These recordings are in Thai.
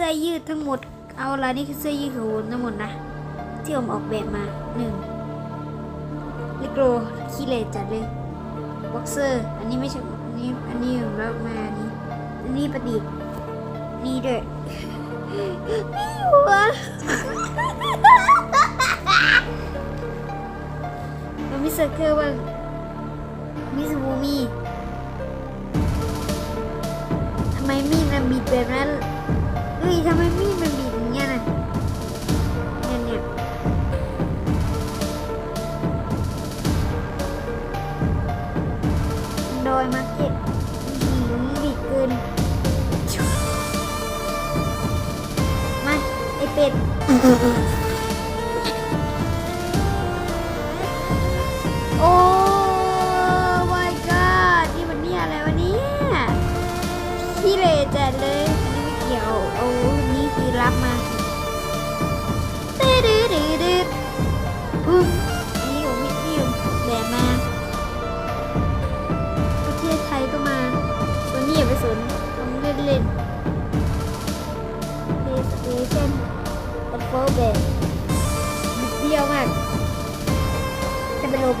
สื้อยืดทั้งหมด เอาละนี่คือเสื้อยืดของผมทั้งหมดนะ ที่ผมออกแบบมาหนึ่งลิโกรขี้เหร่จัดเลยบ็อกเซอร์ อันนี้ไม่ใช่ อันนี้ อันนี้ผมรับมาอันนี้ อันนี้ประดิษฐ์นี่ด้วยนี่หัวมันมีเซอร์เคิลบ้างมีสบูมีทำไมมีดมันบิดแบบนั้น ทำไมมีดมันบีบอย่างเงี้ยน่ะเนี่ยเนี่ยโดยมาเก็ตหือบิดเกินมาไอเป็ด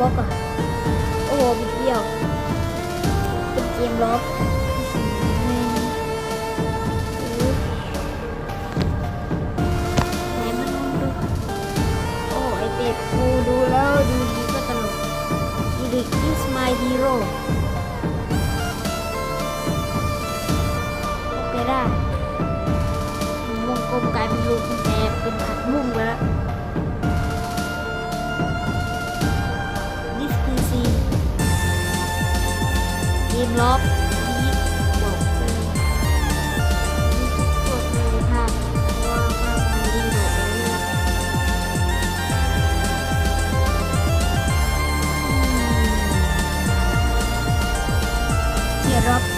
จะเป็นโรบอทก่อนโอ้โหบิดเบี้ยวเป็นเกมล็อกไหนมันดูโอ้ไอเป็ดกูดูแล้วดูดีก็ตลกอีริก is my hero โอเปร่าวงกลมกลายเป็นรูปแอบเป็นผักบุ้งไปแล้ว ล็อกนี้บอกเลยกเลยภาพเพราะว่าภาพมันดีหลดเลยเกียร์ร็อกเป็นไง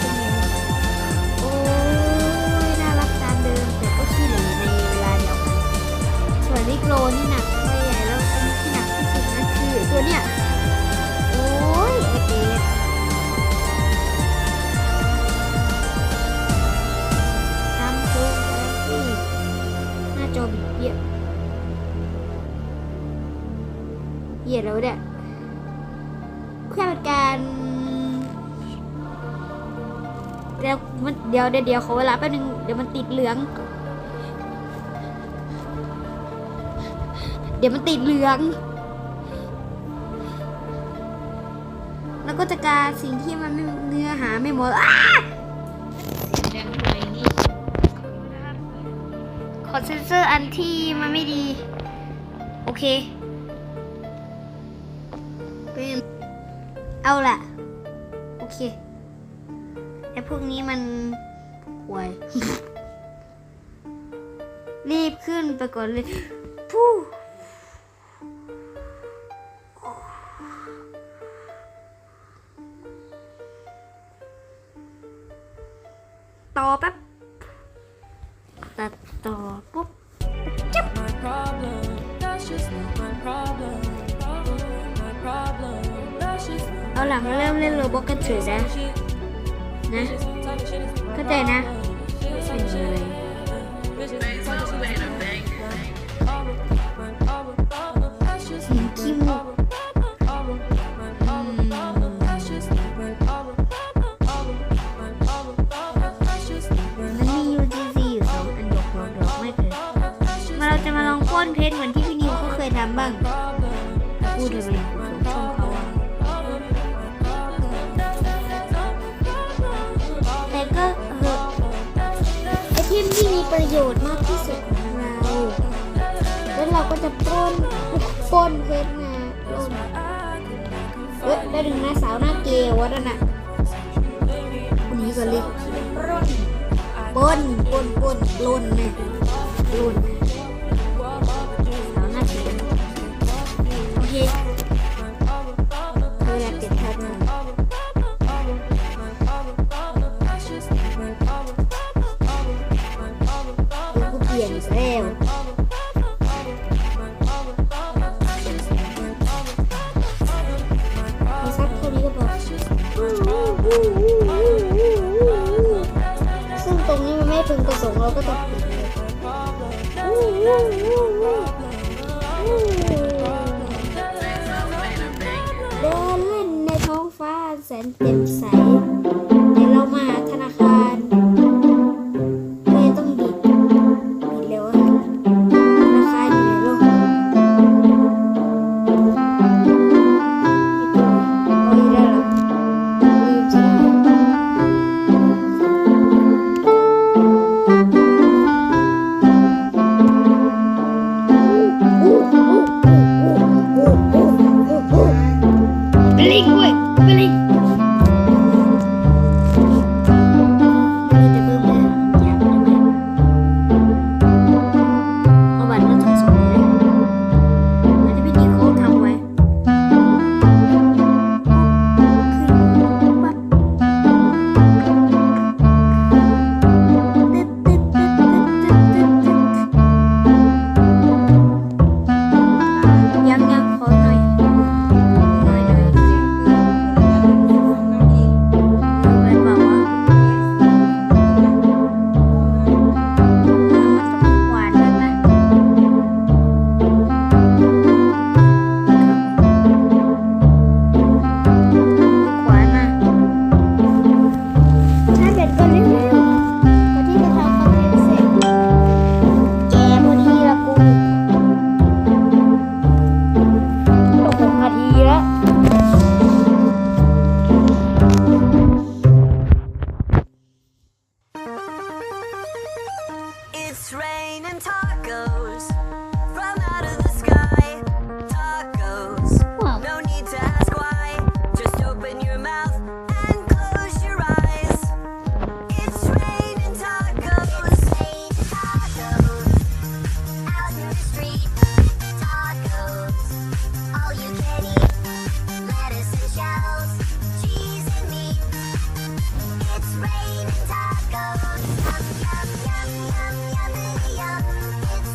เดี๋ยวมันเดี๋ยวเดี๋ยวเขอเวลาแป๊บนึงเดี๋ยวมันติดเหลือง เดี๋ยวมันติดเหลือง แล้วก็จะการสิ่งที่มันไม่เนื้อหาไม่หมดอ้าขอเซ็นเซอร์อันที่มันไม่ดี โอเคเป็นเอาละโอเค วกนี้มันห่วย รีบขึ้นไปก่อนเลยผู้ ได้ถึงหน้าสาวหน้าเกลววะนั่นน่ะคนนี้ก่อนเลยปล้นปล้นปล้นปล้นเนี่ยปล้น Woo, woo, woo, woo. Woo, woo. Bare little.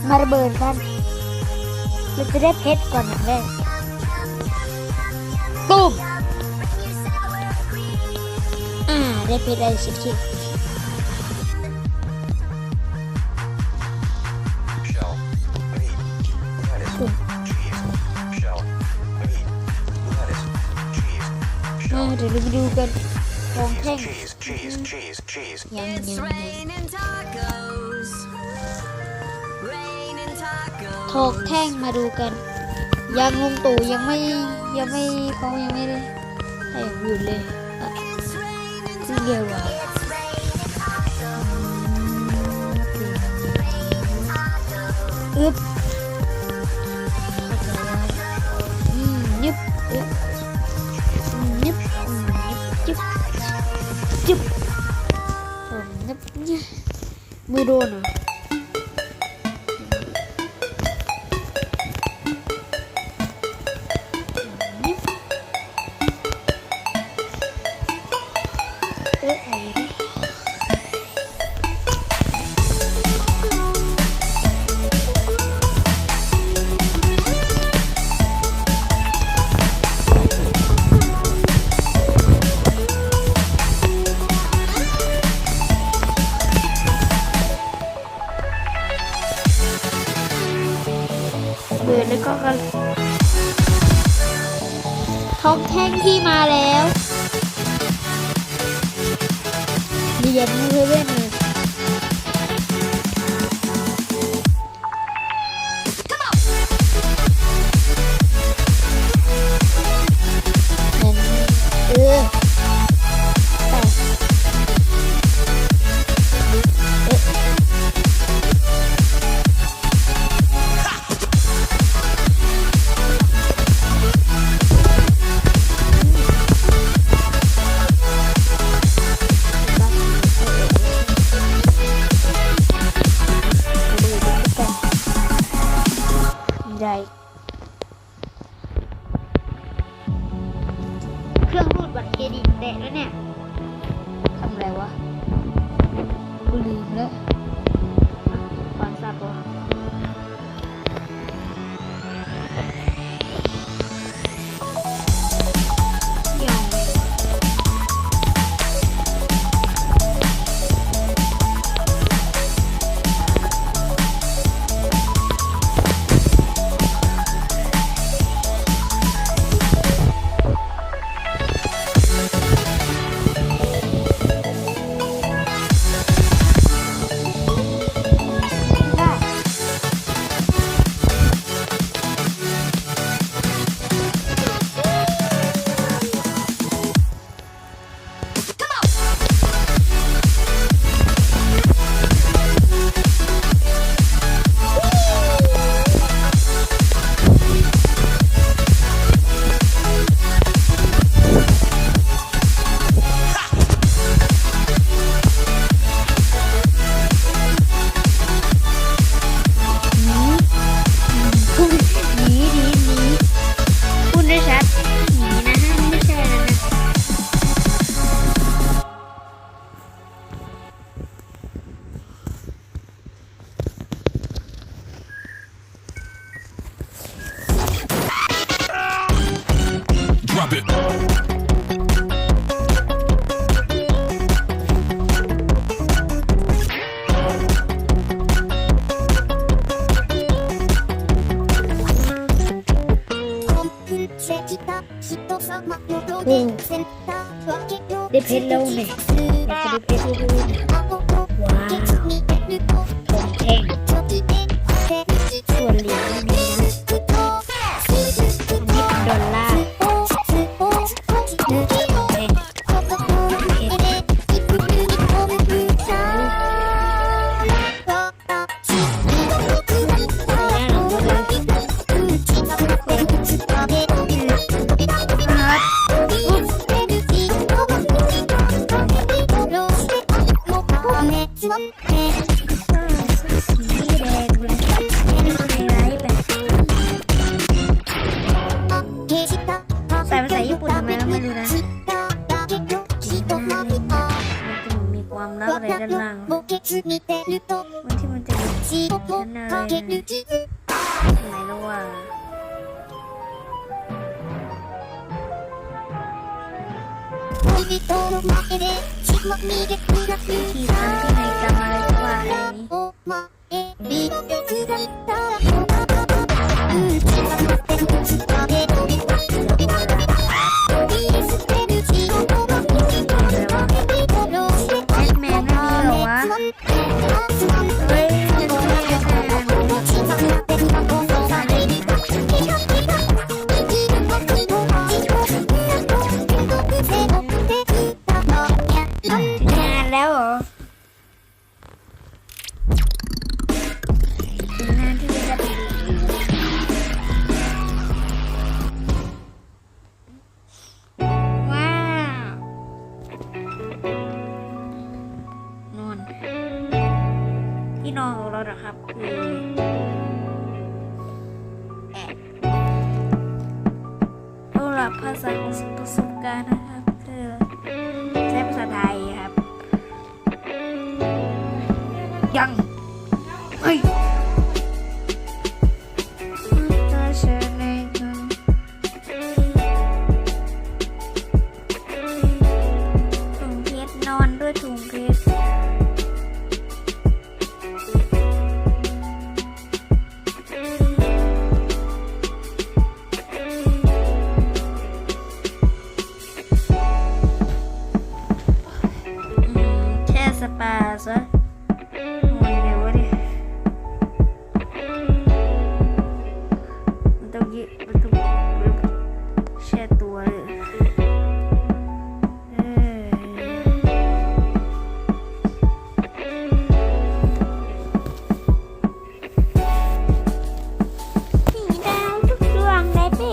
marbelkan, બરતા મિત્રે ફેટ કોને હે બૂમ આ રે Ada lebih dulu kan. Wong Keng Cheese, cheese, cheese, cheese Yang, yang, yang ทองแท่งมาดูกัน ยังลงตู่ยังไม่ยังไม่เขายังไม่ได้แต่ยังอยู่เลยอะซึ่งเดียวว่าอึ๊บยึบยึบยึบยึบยึบยึบมือโดนเหรอ เบิดแล้วก็กันท็อปแท่งที่มาแล้วเรียนเพื่อนเลย ส่ภาษาญี่ปุ่นทำไมก็ไม่รู้นะมันจะมีความลับอะไรด้านล่างมันที่มันจะมีชั้นอะไรนะไหนแล้วว่าที่ทำที่ในกรรมอะไรก็ว่าอะไรนี้ พี่นอนของเรานะครับคือเอาหลักภาษาของประสบการณ์นะครับคือใช้ภาษาไทยครับยังเฮ้ย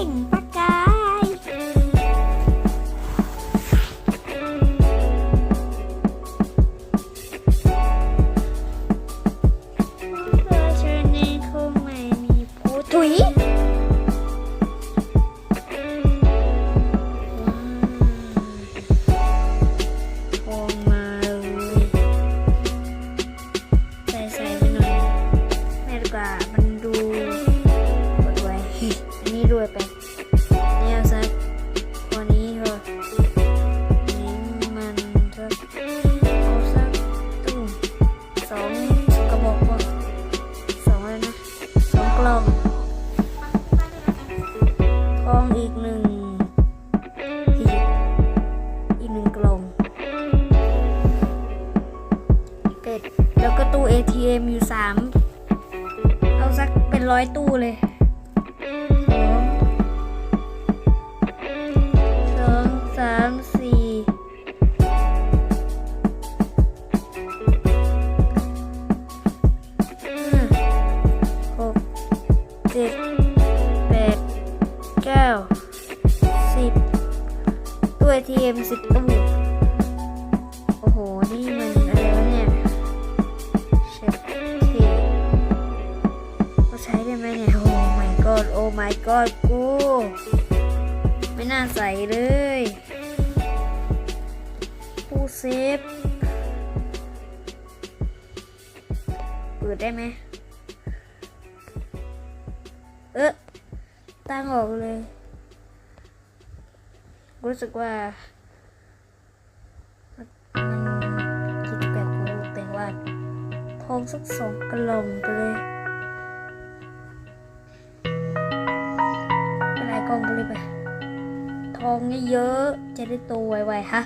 ง ตู้ ATM สิบตู้โอ้โห นี่มันอะไรวะเนี่ยเช็คทีก็ใช้ได้ไหมเนี่ย โอ้ my god โอ้ my god กู ไม่น่าใส่เลยตู้เซฟเปิดได้ไหม เออตั้งออกเลยรู้สึกว่า สักสองกล่องไปเลยไปไหนกล่องไปเลยไป ทองเยอะๆจะได้โตไวๆฮะ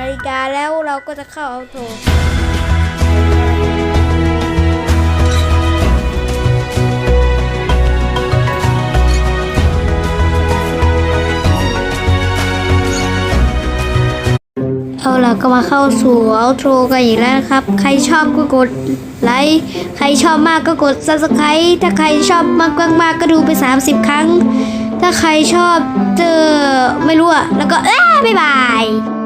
นาฬิกาแล้วเราก็จะเข้าเอาโทรเอาล่ะก็มาเข้าสู่เอาโทรกันอีกแล้วนะครับ ใครชอบก็กดไลค์ ใครชอบมากก็กด subscribe ถ้าใครชอบมากมากก็ดูไป 30 ครั้ง ถ้าใครชอบเจอไม่รู้อะแล้วก็เอ้ยบ๊ายบาย